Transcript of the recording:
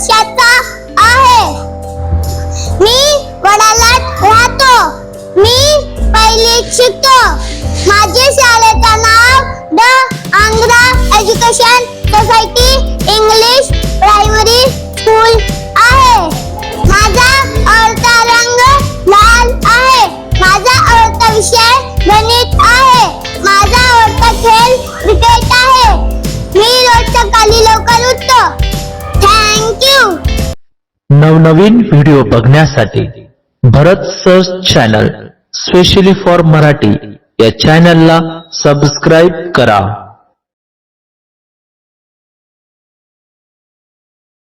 वर्षाचा आहे. मी वडालात राहतो. मी पहिली शिकतो. माझे शाळेचा नाव the Angra education society English private नवनवीन व्हिडिओ बघण्यासाठी Bharat search channel specially for Marathi या चॅनलला सबस्क्राईब करा.